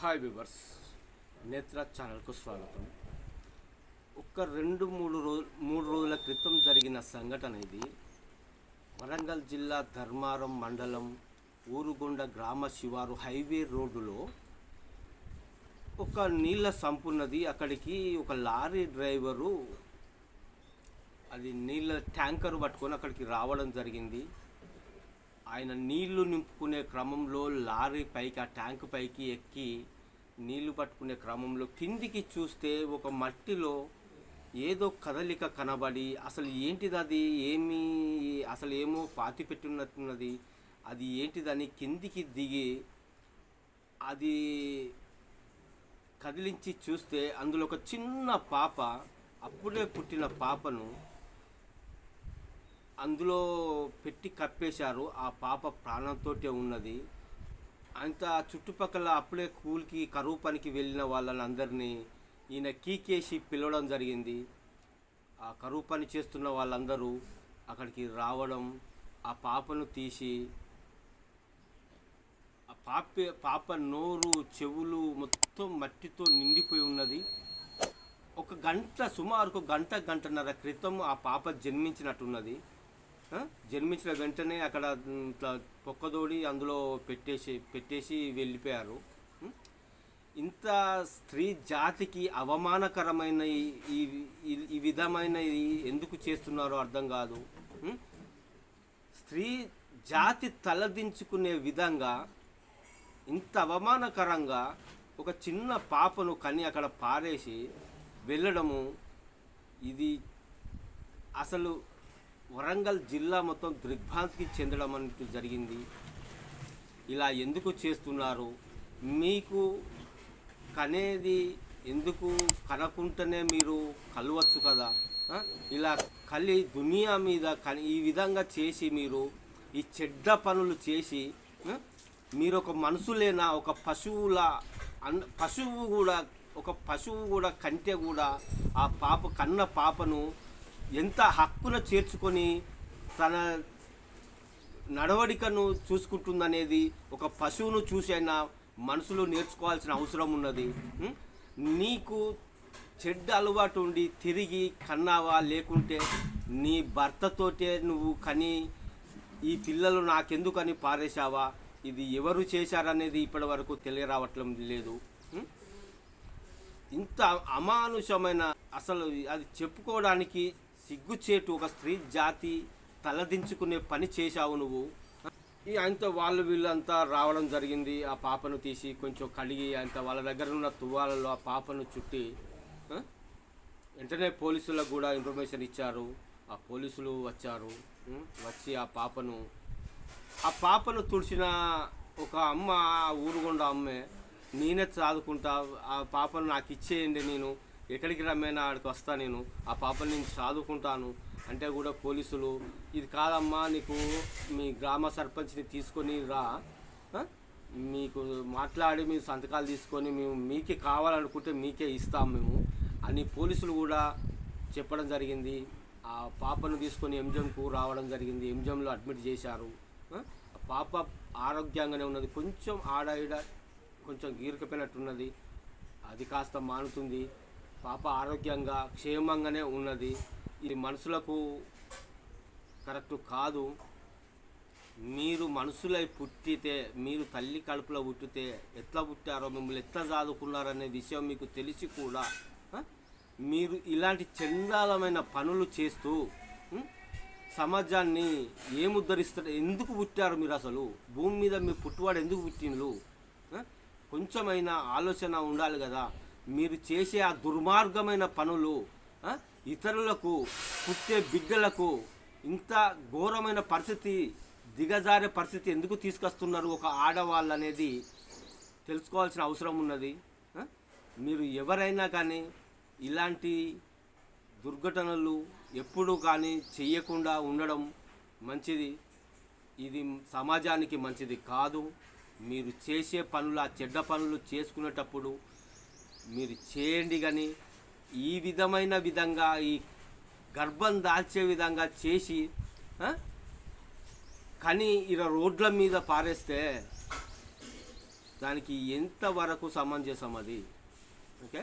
Hi viewers నేత్ర ఛానల్కు స్వాగతం. ఒక రెండు మూడు రోజు మూడు రోజుల క్రితం జరిగిన సంఘటన ఇది. వరంగల్ జిల్లా ధర్మారం మండలం ఊరుగొండ గ్రామ శివారు హైవే రోడ్డులో ఒక నీళ్ళ సంపున్నది అక్కడికి ఒక లారీ డ్రైవరు అది నీళ్ళ ట్యాంకర్ పట్టుకొని అక్కడికి రావడం జరిగింది. ఆయన నీళ్ళు నింపుకునే క్రమంలో లారీ పైకి ఆ ట్యాంక్ పైకి ఎక్కి నీళ్ళు పట్టుకునే క్రమంలో కిందికి చూస్తే ఒక మట్టిలో ఏదో కదలిక కనబడి అసలు ఏంటిది అది? ఏమి అసలు ఏమో పాతి పెట్టినట్టున్నది అది ఏంటిదని కిందికి దిగి అది కదిలించి చూస్తే అందులో ఒక చిన్న పాప అప్పుడే పుట్టిన పాపను అందులో పెట్టి కప్పేశారు. ఆ పాప ప్రాణంతో ఉన్నది. అంత చుట్టుపక్కల అప్పుడే కూలికి కరువు పనికి వెళ్ళిన వాళ్ళని అందరినీ ఈయన కీకేసి పిలవడం జరిగింది. ఆ కరువు పని చేస్తున్న వాళ్ళందరూ అక్కడికి రావడం ఆ పాపను తీసి ఆ పాప పాప నోరు చెవులు మొత్తం మట్టితో నిండిపోయి ఉన్నది. ఒక గంట సుమారు ఒక గంట గంటన్నర క్రితం ఆ పాప జన్మించినట్టున్నది. జన్మించిన వెంటనే అక్కడ ఇట్లా పొక్కదోడి అందులో పెట్టేసి పెట్టేసి వెళ్ళిపోయారు. ఇంత స్త్రీ జాతికి అవమానకరమైన ఈ- ఈ విధమైన ఎందుకు చేస్తున్నారో అర్థం కాదు. స్త్రీ జాతి తలదించుకునే విధంగా ఇంత అవమానకరంగా ఒక చిన్న పాపను కని అక్కడ పారేసి వెళ్ళడము ఇది అసలు వరంగల్ జిల్లా మొత్తం దిగ్భ్రాంతికి చెందడం అంటూ జరిగింది. ఇలా ఎందుకు చేస్తున్నారు? మీకు కనేది ఎందుకు కనకుంటేనే మీరు కలవచ్చు కదా? ఇలా కలి దునియా మీద కని ఈ విధంగా చేసి మీరు ఈ చెడ్డ పనులు చేసి మీరు ఒక మనుషులేనా ఒక పశువుల అన్ పశువు కూడా ఒక పశువు కూడా కంటే కూడా ఆ పాప కన్న పాపను ఎంత హక్కున చేర్చుకొని తన నడవడికను చూసుకుంటుందనేది ఒక పశువును చూసైనా మనసులో నేర్చుకోవాల్సిన అవసరం ఉన్నది. నీకు చెడ్డ అలవాటు ఉండి తిరిగి కన్నావా? లేకుంటే నీ భర్తతోటే నువ్వు కని ఈ పిల్లలు నాకెందుకని పారేశావా? ఇది ఎవరు చేశారనేది ఇప్పటి వరకు తెలియరావట్లం లేదు. ఇంత అమానుషమైన అసలు అది చెప్పుకోవడానికి సిగ్గుచేటు ఒక స్త్రీ జాతి తలదించుకునే పని చేశావు నువ్వు. ఆయనతో వాళ్ళు వీళ్ళంతా రావడం జరిగింది. ఆ పాపను తీసి కొంచెం కడిగి అంత వాళ్ళ దగ్గర ఉన్న తువ్వాలలో ఆ పాపను చుట్టి వెంటనే పోలీసులకు కూడా ఇన్ఫర్మేషన్ ఇచ్చారు. ఆ పోలీసులు వచ్చారు. వచ్చి ఆ పాపను ఆ పాపను తుడిచిన ఒక అమ్మ ఆ ఊరుగొండ అమ్మే నేనే చదువుకుంటా ఆ పాపను నాకు ఇచ్చేయండి నేను. ఎక్కడికి రమ్మేనా? ఆడికి వస్తా నేను. ఆ పాపని నేను చదువుకుంటాను అంటే కూడా పోలీసులు ఇది కాదమ్మా నీకు మీ గ్రామ సర్పంచ్ని తీసుకొని రా. మీకు మాట్లాడి మీ సంతకాలు తీసుకొని మేము మీకే కావాలనుకుంటే మీకే ఇస్తాం మేము. అని పోలీసులు కూడా చెప్పడం జరిగింది. ఆ పాపను తీసుకొని ఎంజంకు రావడం జరిగింది. ఎంజంలో అడ్మిట్ చేశారు. పాప ఆరోగ్యంగానే ఉన్నది. కొంచెం ఆడ ఈడ కొంచెం గీరకపోయినట్టున్నది అది కాస్త మానుతుంది. పాప ఆరోగ్యంగా క్షేమంగానే ఉన్నది. ఇది మనుషులకు కరెక్ట్ కాదు. మీరు మనుషులై పుట్టితే మీరు తల్లి కడుపులో పుట్టితే ఎట్లా పుట్టారో మిమ్మల్ని ఎట్లా చదువుకున్నారనే విషయం మీకు తెలిసి కూడా మీరు ఇలాంటి చండాలమైన పనులు చేస్తూ సమాజాన్ని ఏముద్ధరిస్తారు ఎందుకు పుట్టారు మీరు అసలు? భూమి మీద మీ పుట్టువాడు ఎందుకు పుట్టిండ్రు కొంచెమైనా ఆలోచన ఉండాలి కదా. మీరు చేసే ఆ దుర్మార్గమైన పనులు ఇతరులకు పుట్టే బిడ్డలకు ఇంత ఘోరమైన పరిస్థితి దిగజారే పరిస్థితి ఎందుకు తీసుకొస్తున్నారు ఒక ఆడవాళ్ళు అనేది తెలుసుకోవాల్సిన అవసరం ఉన్నది మీరు ఎవరైనా కానీ ఇలాంటి దుర్ఘటనలు ఎప్పుడు కానీ చెయ్యకుండా ఉండడం మంచిది. ఇది సమాజానికి మంచిది కాదు. మీరు చేసే పనులు ఆ చెడ్డ పనులు చేసుకునేటప్పుడు మీరు చేయండి కానీ ఈ విధమైన విధంగా ఈ గర్భం దాల్చే విధంగా చేసి కానీ ఇలా రోడ్ల మీద పారేస్తే దానికి ఎంతవరకు సమంజసం అది? ఓకే?